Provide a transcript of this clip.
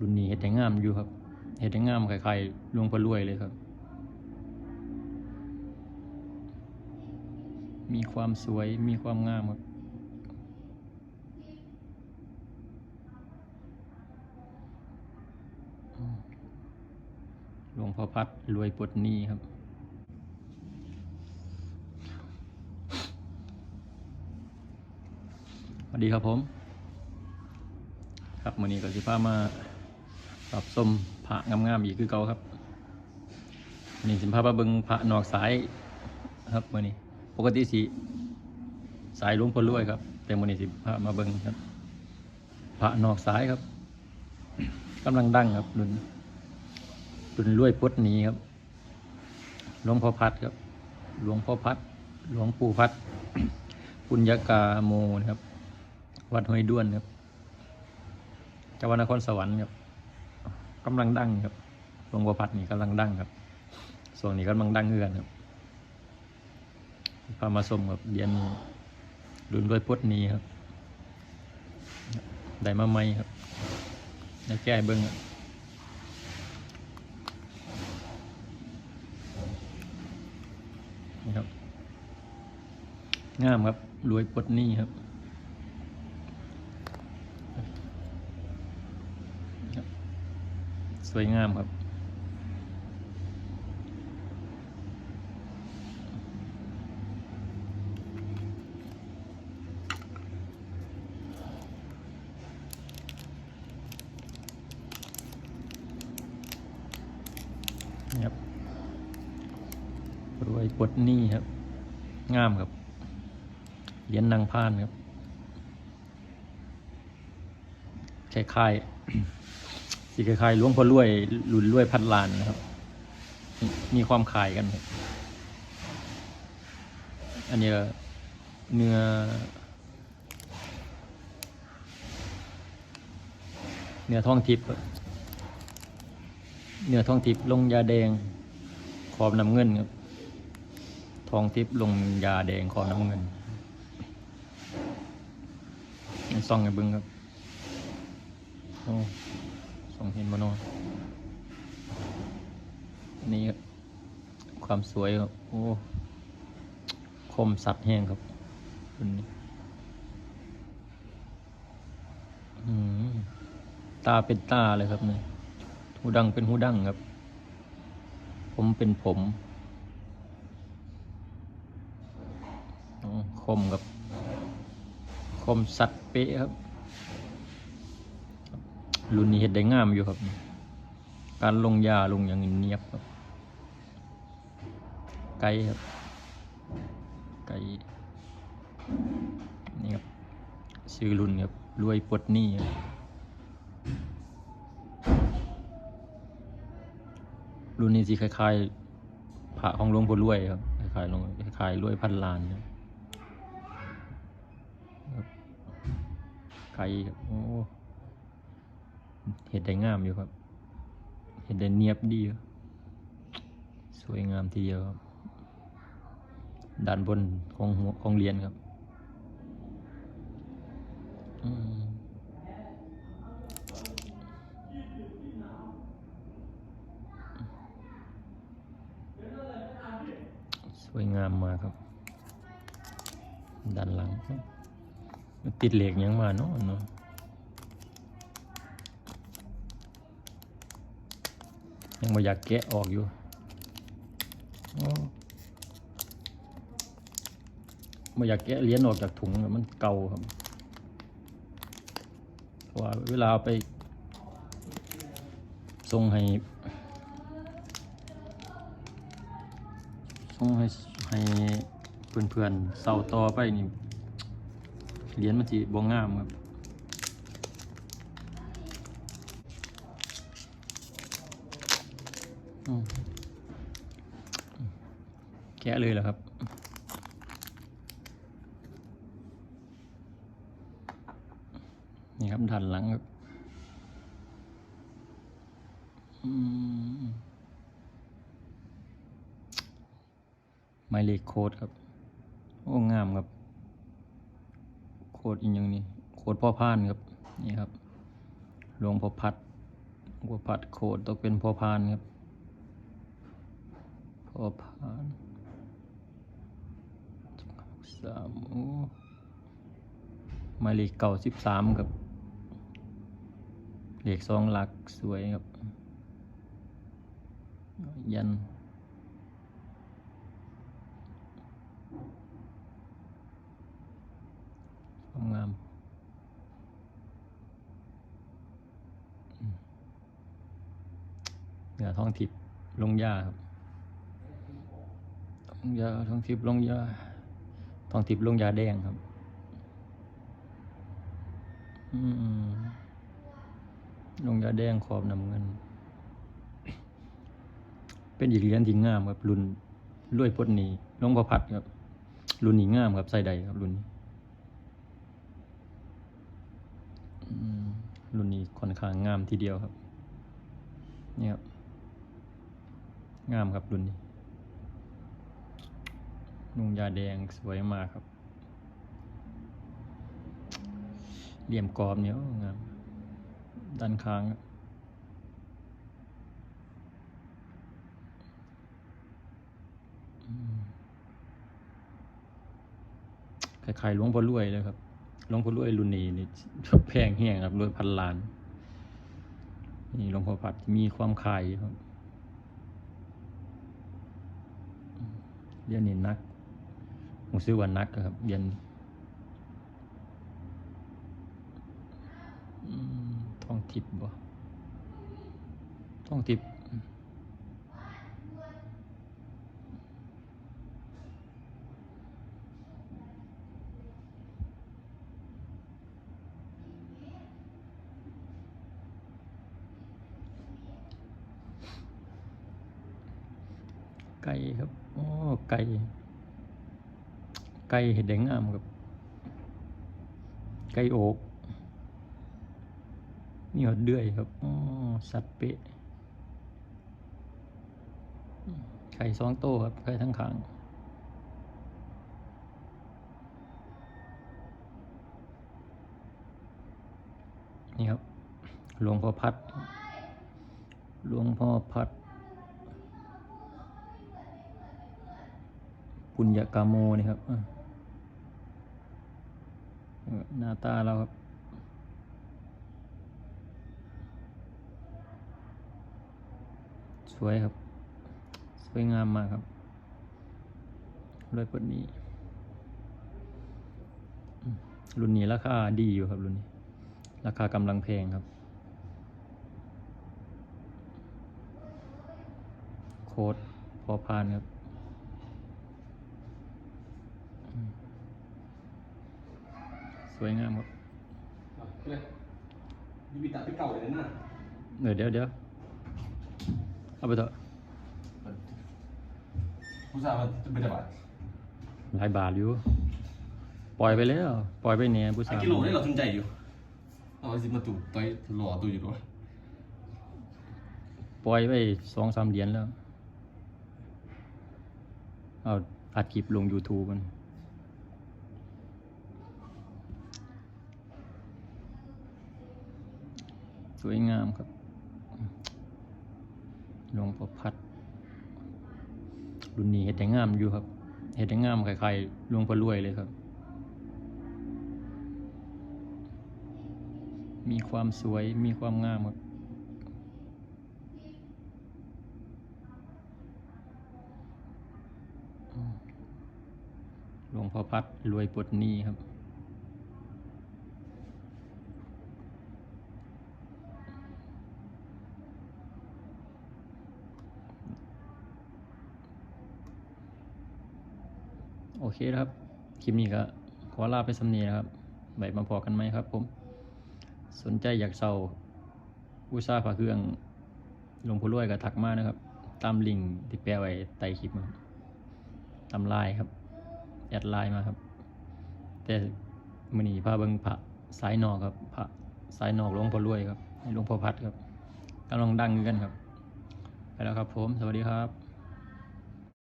รุ่นนี้เห็ดได้งามอยู่ครับ เห็ดได้งามคล้ายๆหลวงพ่อรวยเลยครับ มีความสวย มีความงามครับ หลวงพ่อพัดรวยปดหนี้ครับสวัสดีครับผม ครับมื่อนี้ก็สิพามา รับส้มพระงามๆอีกคือเก่าครับวันนี้สิพามาเบิงพระนอกสายครับมื่อนี้ปกติสิสายลวงพ่อรวยครับ แต่มื่อนี้สิพามาเบิงครับ พระนอกสายครับกำลังดังครับรุ่นรุ่นรวยปลดหนี้ครับหลวงพ่อพัดครับหลวงพ่อพัดหลวงปู่พัดปุญญากาโมนะครับ วัดห้วยด้วนครับจังหวัดนครสวรรค์ครับ กำลังดังครับหลวงพ่อพัดนี่กำลังดังครับส่วนนี้กำลังดังเฮือนครับพามาชมครับเรียนรุ่นรวยปลดหนี้ครับ ได้มาใหม่ครับได้แก้เบิ้งครับนี่ครับงามครับรวยปลดหนี้ครับ สวยงามครับ ครับรวยปลดหนี้ครับ งามครับ เหรียญนางพานครับคล้ายๆ สีคล้ายๆหลวงพ่อรวยหลุนรวยพันลานนะครับ มีความคล้ายกัน อันนี้เนื้อเนื้อทองทิพย์เนื้อทองทิพย์ลงยาแดง ขอบน้ำเงินครับทองทิพย์ลงยาแดงขอบน้ำเงินส่องให้เบิ่งครับโอ้ องเห็นบ่เนอนนี่ความสวยครับโอ้คมสัตว์แห้งครับรุ่นนี้อืมตาเป็นตาเลยครับเนี่ยหูดังเป็นหูดังครับ ผมเป็นผมคมครับ คมสัตว์เป๊ะครับ รุ่นนี้เห็ดได้งามอยู่ครับ การลงยาลงอย่างเนียบครับ ไกลครับ ไกลนี่ครับชื่อรุ่นครับรวยปลดหนี้ครับรุ่นนี้สิคล้ายๆพระของหลวงพ่อรวยครับคล้ายๆลงคล้ายๆรวยพันล้านครับไกลครับโอ้ เห็ดได้งามอยู่ครับ เห็ดได้เนียบดีสวยงามทีเดียวครับด้านบนของหัวของเรียนครับสวยงามมากครับ ด้านหลังติดเหล็กยังมาเนาะเนาะ ยังไม่อยากแกะออกอยู่ไม่อยากแกะเหรียญออกจากถุงมันเก่าครับเพราะว่าเวลาไปส่งให้ส่งให้ให้เพื่อนๆเสาต่อไปนี่เหรียญมันจีบงงามครับ อืม แกะเลยเหรอครับ นี่ครับดันหลังครับมหมายเลขโค้ดครับ โอ้งามครับ โค้ดอีกอย่างนี้โค้ดพ่อพานครับ นี่ครับหลวงพ่อพัดงพ่อพัดโคดตกเป็นพ่อพานครับ พอพานสามโอ้มาเลขเก่าสิบสามครับเลขสองหลักสวยครับ ยันงามอืมเหนือท้องทิพย์ลงยาครับ งยาทองทิพย์ลงยาทองทิพย์ลงยาแดงครับ อืมลงยาแดงขอบน้ำเงิน เป็นอีกเหรียญที่งามครับรุ่นรวยพดนีลงพอพัดครับ รุ่นนี้งามครับใส่ใดครับรุ่นนี้รุ่นนี้ค่อนข้างงามทีเดียวครับ นี่ครับ งามครับรุ่นนี้ นุ่งยาแดงสวยมากครับ เหลี่ยมกรอบเนี่ยโอ้งามด้านข้างครับคล้ายๆหลวงพ่อรวยเลยครับหลวงพ่อรวยรุ่นนี้นี่แพงแห้งครับรวยพันล้าน นี่หลวงพ่อพัดมีความขายครับเรียนนี่นัก ผมซื้อว่านักครับเรียนท่องทิพย์บ่ท่องทิพย์ไก่ครับ โอ้ ไก่ ไก่เห็ดแดงงามครับ ไก่โอกมีหอดเดือยครับอ๋อสัตว์เปะไข่สองโตครับไข่ทั้งขางนี่ครับหลวงพ่อพัดหลวงพ่อพัด ปุญญากาโมนี่ครับหน้าตาเราครับ สวยครับ สวยงามมากครับรวยปดนี้ รุ่นนี้ราคาดีอยู่ครับรุ่นนี้ ราคากำลังแพงครับ โค้ดพอพานครับอืม สวยงามครับเลยยูบิตะไปเก่าเลยนะเดี๋ยวเดี๋ยวเดี๋ยวเอาไปเถอะผู้สาวมันจะเป็นอะไรหลายบาทอยู่ ปล่อยไปแล้ว ปล่อยไปเนี่ยผู้อะสาวกิโลได้เหรอสนใจอยู่เอาสิมาตูดต่อยหล่อตัวอยู่ด้วยปล่อยไปสองสามเหรียญแล้ว เอาอัดคลิปลง YouTube มัน สวยงามครับ หลวงพ่อพัดรุ่นนี้เห็ดแต่งามอยู่ครับเห็ดแต่งามใคล้ายๆหลวงพ่อรวยเลยครับ มีความสวยมีความงามครับหลวงพ่อพัดรวยปลดหนี้ครับ โอ เคนะครับ คลิปนี้ก็ขอลาไปสำเนีนะครับไว้มาพอกันไหมครับผม สนใจอยากเซาอุตสาห์ฝาเครื่องหลวงพ่อรวยก็ทักมานะครับ ตามลิงก์ที่แปะไว้ใต้คลิปนะครับตามไลน์ครับ แอดไลน์มาครับ แต่มือนีพาเบิงพระสายนอกครับพระสายนอกหลวงพ่อรวยครับหลวงพ่อพัดครับกำลังดังกันครับ ไปแล้วครับผม สวัสดีครับ